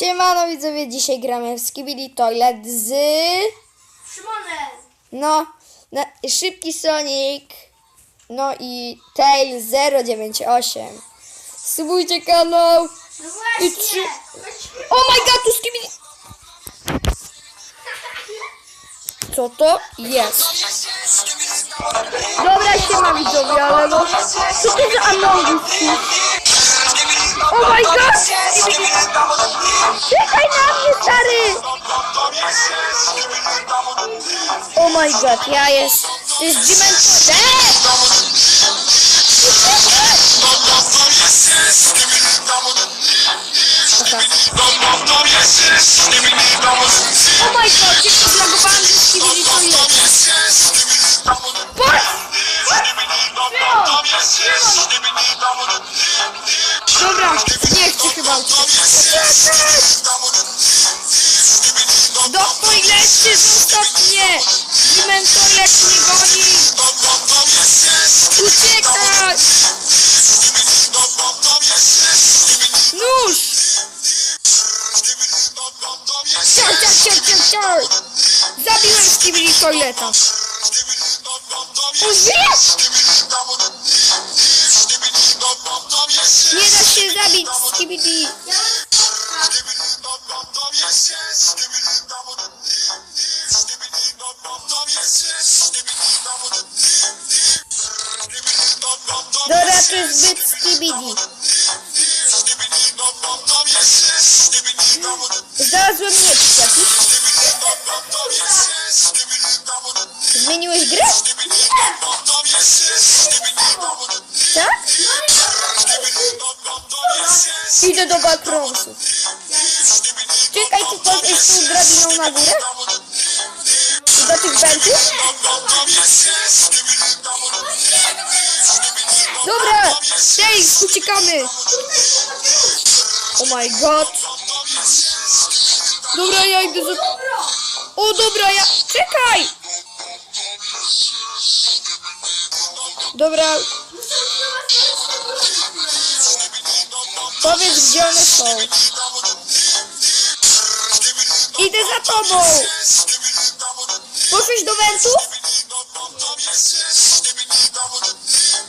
Siemano widzowie, dzisiaj gramy w Skibidi Toilet z... Szymonem! No, na, Szybki Sonic, no i Tail 098. Subujcie kanał. No I właśnie! trzy- Oh my god, tu Skibidi... Co to jest? Dobra, siema widzowie, ale no... Co to za Among Oh my god, ja jest... To jest Dimension... Oh my god, jak to zlagowałem ze Skibidi Toilet. Patrz! Dobra, nie chcę chyba Do toilety zostaw mnie! Dimentolet mnie goni! Uciekać! Nóż! Ciar, ciar, ciar, ciar, ciar! Zabiłem Skibidi Toileta! Użyjesz! Nie da się zabić Skibidi! Tak? Idę do backroomsów. Czekaj, ty to jest tą drabiną na górę? Do tych wentów? Dobra, tej, uciekamy. Oh my god. Dobra, ja idę za... O, dobra, ja... Czekaj! Dobra. Powiedz, gdzie one są. Idę za tobą. Poszłeś do wentów?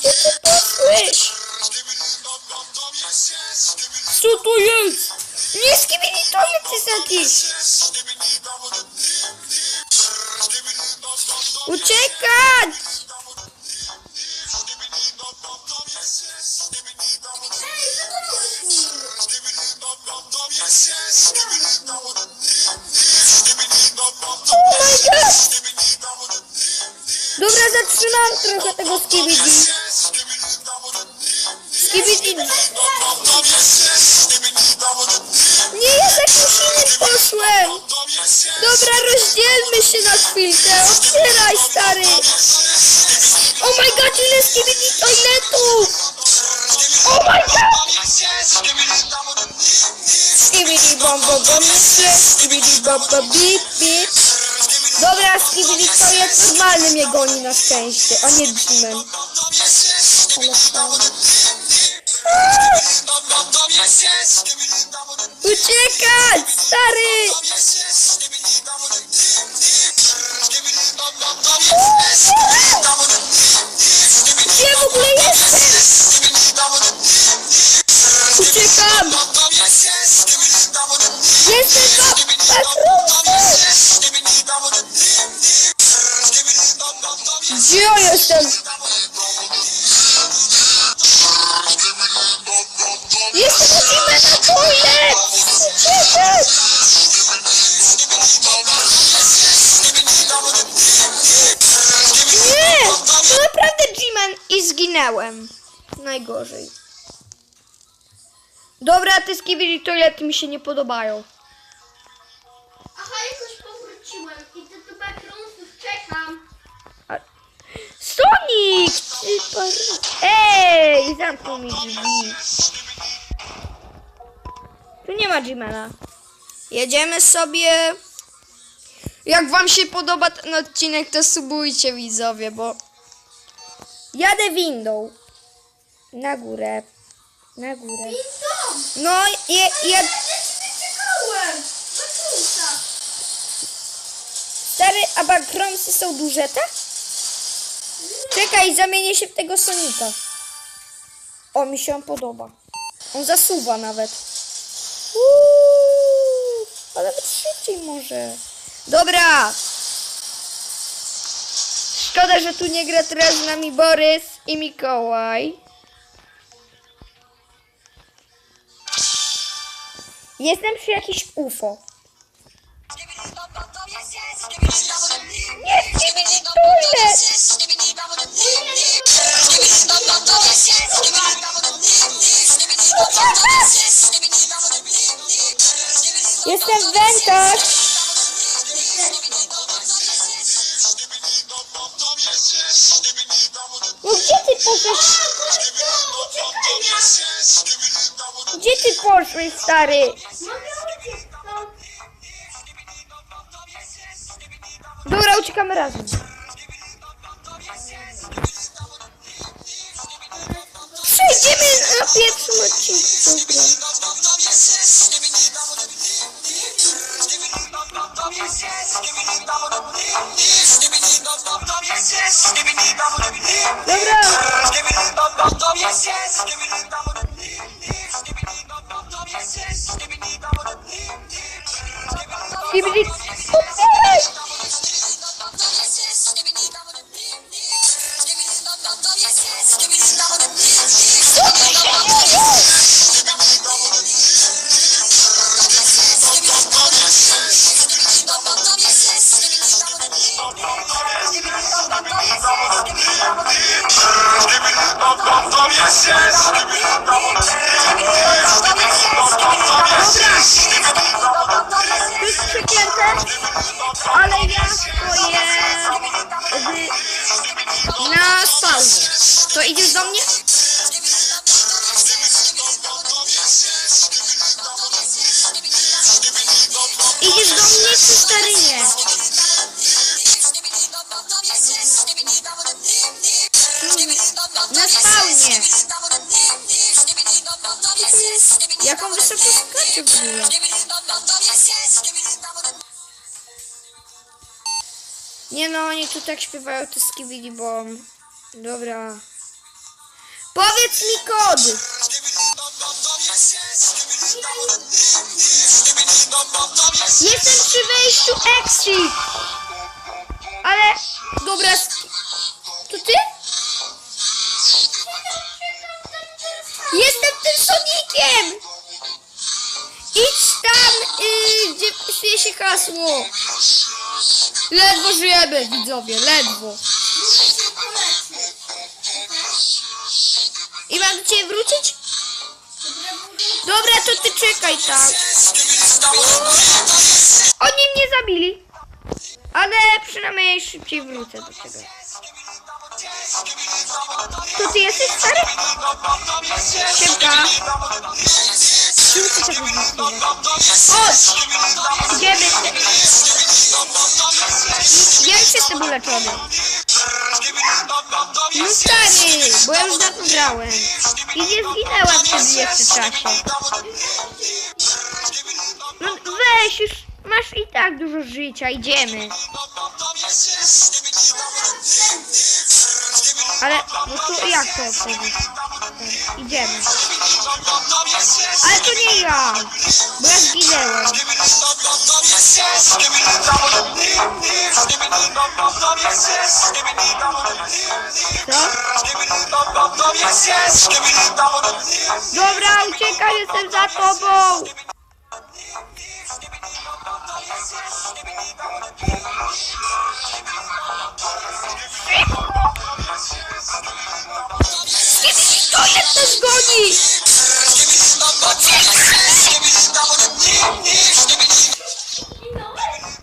Gdzie ty poszłeś? Co to jest? Nie skibili toilet jest jakiś. Uciekać! Dobra, zatrzymam trochę tego skibidi. Skibidi. Nie, ja kimś innym poszłem. Dobra, rozdzielmy się na chwilkę. Otwieraj, stary. Oh my god, ile skibidi toiletów. Oh my god. Skibidi bom bom bom skibidi. Dobra, skibidi toilet normalny mnie goni na szczęście, a nie Jimen. Ale. Uciekać, stary! Jestem? Jestem ciebie na toilet! Nie! To naprawdę G-Man i zginęłem. Najgorzej. Dobra, te skibidi toilety mi się nie podobają. Konik! Ej, zamknął mi drzwi. Tu nie ma Jimena. Jedziemy sobie. Jak wam się podoba ten odcinek, to subujcie widzowie, bo... Jadę windą. Na górę. Na górę. No, je, je... Stary, a bakromsy są duże, tak? Czekaj, zamienię się w tego Sonika. O, mi się on podoba. On zasuwa nawet. Uuu, a nawet szybciej może. Dobra. Szkoda, że tu nie gra teraz z nami Borys i Mikołaj. Jestem przy jakiś UFO. Nie, Skibidi Toilet! Jestem wentach! No gdzie ty poszłeś? Gdzie ty poszłeś, stary? Dobra, uciekamy razem. Yapsın açık. Gibi na spawnie. To idziesz do mnie? Idziesz do mnie czy stary nie? Na spawnie. Jaką wysoką skacze w? Nie no, oni tu tak śpiewają to skibidi bomb. Dobra. Powiedz mi kod! Jestem przy wejściu exit! Ale... Dobra... To ty? Jestem tym Sonikiem! Idź tam, y, gdzie pisze się hasło. Ledwo żyjemy, widzowie, ledwo. I mam do ciebie wrócić? Dobra, to ty czekaj tam. Oni mnie zabili. Ale przynajmniej szybciej wrócę do ciebie. To ty jesteś stary? Szybka. Tak mówisz? Chodź! Idziemy. Ja już jestem uleczony. No stary, bo ja już dawno grałem. I nie zginęłam przez jeszcze czasie. No weź już, masz i tak dużo życia, idziemy. Ale, no to jak to odpowiedzieć? Idziemy. Ale to nie ja, bo ja zginęłem. Co? Dobra, uciekaj, jestem za tobą. To jest nas goni!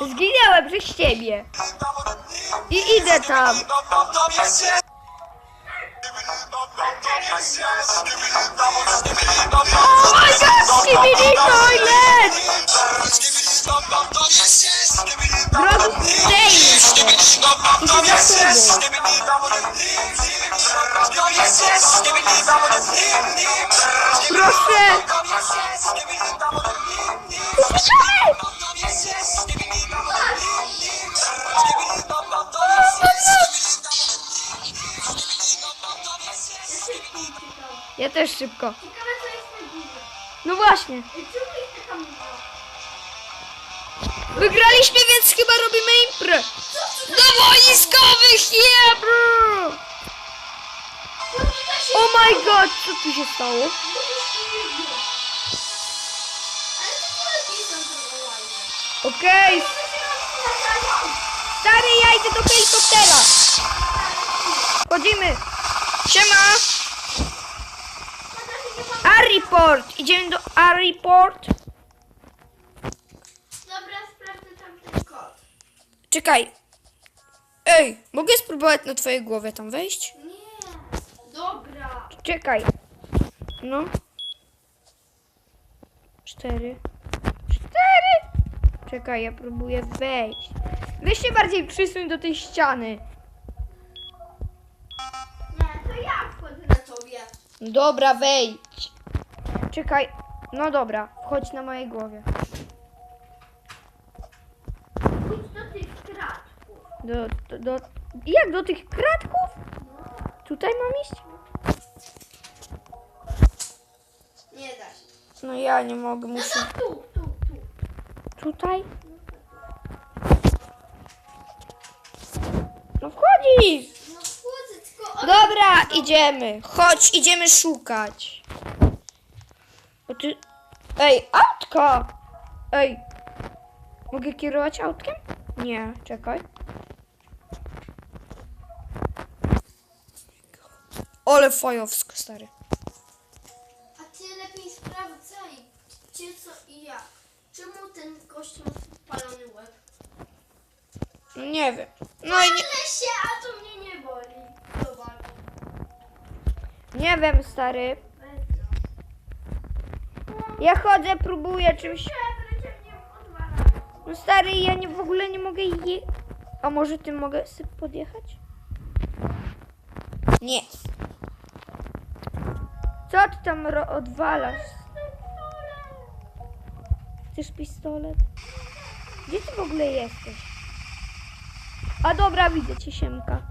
Zginęłem przez ciebie. I idę tam. Oh my god, Skibidi Toilet! Robić Proszę! Ja też szybko. No właśnie. Wygraliśmy, więc chyba robimy imprę. Do wojskowych, się Oh my god, co tu się stało? Okej, rozpłakają. stary, ja idę do helikoptera. Chodzimy. Siema. A-report. Idziemy do A-report. Dobra, sprawdzę tam ten kod. Czekaj. Ej, mogę spróbować na twojej głowie tam wejść? Nie. Dobra. Czekaj. No. Cztery. Cztery. Czekaj, ja próbuję wejść. Weź się bardziej przysuń do tej ściany. Nie, to ja wchodzę na tobie. Dobra, wejdź. Czekaj. No dobra, wchodź na mojej głowie. Do, do, do... Jak do tych kratków? Tutaj mam iść? Nie da się. No ja nie mogę, No muszę... tu, tu, tu. Tutaj? No wchodzisz! No wchodzę, tylko. Dobra, idziemy. Chodź, idziemy szukać. Bo ty... Ej, autka! Ej, mogę kierować autkiem? Nie, czekaj. Ole fajowsko, stary. A ty lepiej sprawdzaj, gdzie co i jak. Czemu ten gość ma spalony łeb? Nie wiem. No i nie, Ale się, a to mnie nie boli. Zobacz. nie wiem, stary. Ja chodzę, próbuję czymś... Mnie. No stary, ja nie, w ogóle nie mogę je... A może ty mogę sobie podjechać? Nie. Co ty tam odwalasz? Chcesz pistolet? Gdzie ty w ogóle jesteś? A dobra, widzę cię, Siemka.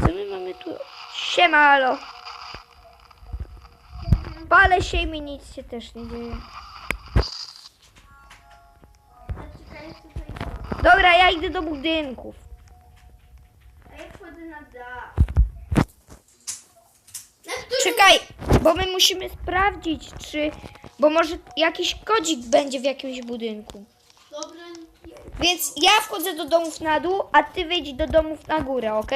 Co my mamy tu? Siema, alo. Palę się i mi nic się też nie dzieje. Dobra, ja idę do budynków. A ja wchodzę na dach. Czekaj, bo my musimy sprawdzić, czy. Bo może jakiś kodzik będzie w jakimś budynku. Dobra, nie. Więc ja wchodzę do domów na dół, a ty wejdź do domów na górę, ok?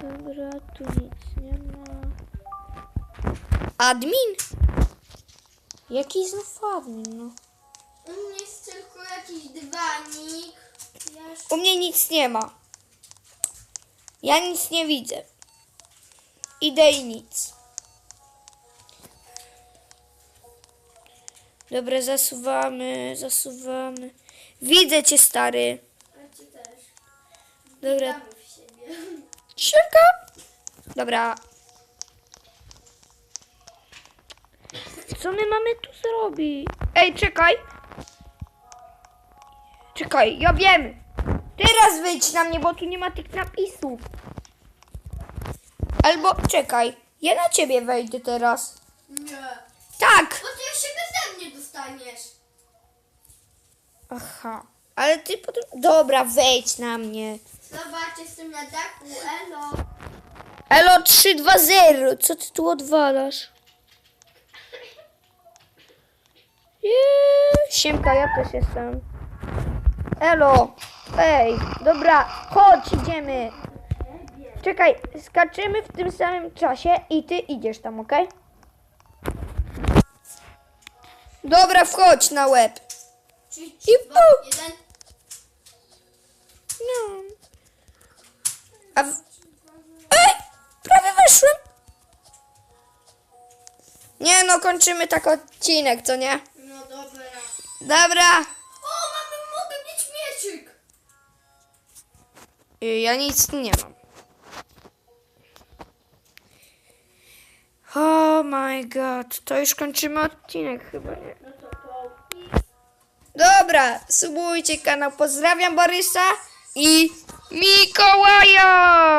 Dobra, tu nic nie ma. Admin? Jaki znów admin, no? U mnie jest tylko jakiś dywanik. Ja już... U mnie nic nie ma. Ja nic nie widzę. Idę i nic. Dobra, zasuwamy, zasuwamy. Widzę cię, stary. A ty też. Dobra. Siemka. Dobra. Co my mamy tu zrobić? Ej, czekaj. Czekaj, ja wiem. Teraz wyjdź na mnie, bo tu nie ma tych napisów. Albo czekaj, ja na ciebie wejdę teraz. Nie. Tak. Bo ty już się beze mnie dostaniesz. Aha, ale ty potem... Dobra, wejdź na mnie. Zobacz, jestem na dachu, elo. Elo 320, co ty tu odwalasz? Jeee, Siemka, ja też jestem. Elo, ej, dobra, chodź, idziemy. Czekaj, skaczymy w tym samym czasie i ty idziesz tam, okej? Dobra, wchodź na łeb. Trzy, I dwa, jeden. No. A w... Ej, prawie weszłem. Nie no, kończymy tak odcinek, co nie? No dobra. Dobra. Ja nic nie mam. Oh my god, to już kończymy odcinek chyba, nie? Dobra, subujcie kanał, pozdrawiam Borysa i Mikołaja!